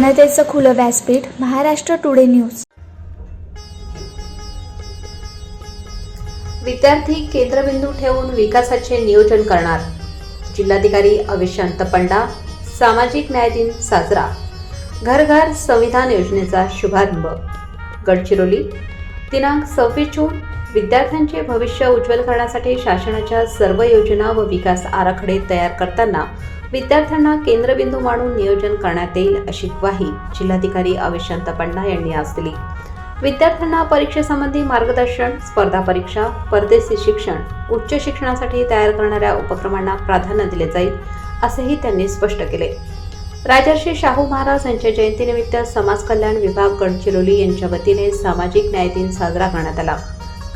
जनतेचं खुलं व्यासपीठ महाराष्ट्र टुडे न्यूज. विद्यार्थी केंद्रबिंदू ठेवून विकासाचे नियोजन करणार. जिल्हाधिकारी अविशांत पंडा सामाजिक न्याय दिन साजरा. घर घर संविधान योजनेचा शुभारंभ. गडचिरोली दिनांक सव्वीस जून विद्यार्थ्यांचे भविष्य उज्ज्वल करण्यासाठी शासनाच्या सर्व योजना व विकास आराखडे तयार करताना विद्यार्थ्यांना केंद्रबिंदू मानून नियोजन करण्यात येईल अशी ग्वाही जिल्हाधिकारी अविशांत पंडा यांनी आज दिली. विद्यार्थ्यांना परीक्षेसंबंधी मार्गदर्शन स्पर्धा परीक्षा परदेशी शिक्षण उच्च शिक्षणासाठी तयार करणाऱ्या उपक्रमांना प्राधान्य दिले जाईल असेही त्यांनी स्पष्ट केले. राजर्षी शाहू महाराज यांच्या जयंतीनिमित्त समाज कल्याण विभाग गडचिरोली यांच्या वतीने सामाजिक न्याय दिन साजरा करण्यात आला.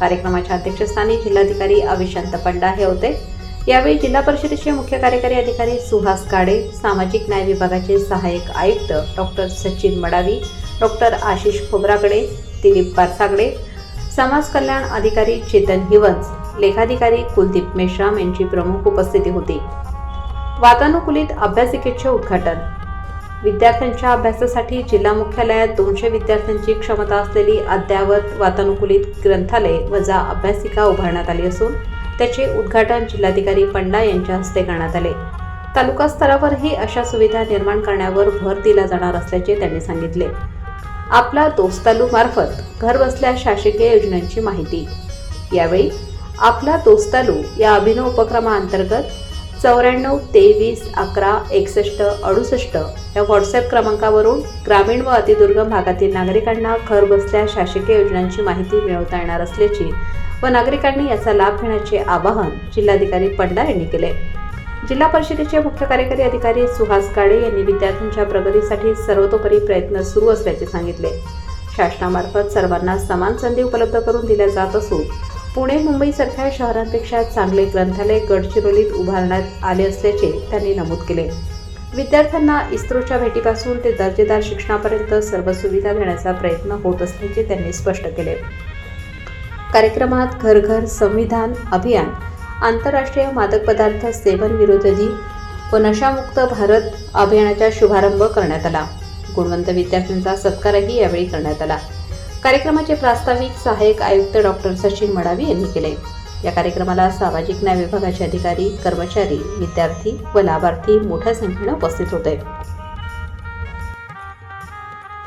कार्यक्रमाच्या अध्यक्षस्थानी जिल्हाधिकारी अविशांत पंडा हे होते. यावेळी जिल्हा परिषदेचे मुख्य कार्यकारी अधिकारी सुहास काडे सामाजिक न्याय विभागाचे सहाय्यक आयुक्त डॉक्टर सचिन मडावी डॉक्टर आशिष खोबरागडे दिलीप पारसागडे समाज कल्याण अधिकारी चेतन हिवंस लेखाधिकारी कुलदीप मेश्राम यांची प्रमुख उपस्थिती होती. वातानुकूलित अभ्यासिकेचे उद्घाटन. विद्यार्थ्यांच्या अभ्यासासाठी जिल्हा मुख्यालयात दोनशे विद्यार्थ्यांची क्षमता असलेली अद्ययावत वातानुकूलित ग्रंथालय वजा अभ्यासिका उभारण्यात आली असून त्याचे उद्घाटन जिल्हाधिकारी पंडा यांच्या हस्ते करण्यात आले. तालुका स्तरावरही अशा सुविधा निर्माण करण्यावर भर दिला जाणार असल्याचे त्यांनी सांगितले. आपला दोस्तालू मार्फत घरबसल्या शासकीय योजनांची माहिती. यावेळी आपला दोस्तालू या अभिनव उपक्रमाअंतर्गत चौऱ्याण्णव तेवीस अकरा एकसष्ट अडुसष्ट या व्हॉट्सअप क्रमांकावरून ग्रामीण व अतिदुर्गम भागातील नागरिकांना घरबसल्या शासकीय योजनांची माहिती मिळवता येणार असल्याची व नागरिकांनी याचा लाभ घेण्याचे आवाहन जिल्हाधिकारी पंडा यांनी केले. जिल्हा परिषदेचे मुख्य कार्यकारी अधिकारी सुहास काळे यांनी विद्यार्थ्यांच्या प्रगतीसाठी सर्वतोपरी प्रयत्न सुरू असल्याचे सांगितले. शासनामार्फत सर्वांना समान संधी उपलब्ध करून दिल्या जात असून पुणे मुंबईसारख्या शहरांपेक्षा चांगले ग्रंथालय गडचिरोलीत उभारण्यात आले असल्याचे त्यांनी नमूद केले. विद्यार्थ्यांना इस्रोच्या भेटीपासून ते दर्जेदार शिक्षणापर्यंत सर्व सुविधा देण्याचा प्रयत्न होत असल्याचे त्यांनी स्पष्ट केले. कार्यक्रमात घर घर संविधान अभियान आंतरराष्ट्रीय मादक पदार्थ सेवन विरोधी व नशामुक्त भारत अभियानाचा शुभारंभ करण्यात आला. गुणवंत विद्यार्थ्यांचा सत्कारही यावेळी करण्यात आला. कार्यक्रमाचे प्रास्ताविक सहाय्यक आयुक्त डॉक्टर सचिन मडावी यांनी केले. या कार्यक्रमाला सामाजिक न्याय विभागाचे अधिकारी कर्मचारी विद्यार्थी व लाभार्थी मोठ्या संख्येनं उपस्थित होते.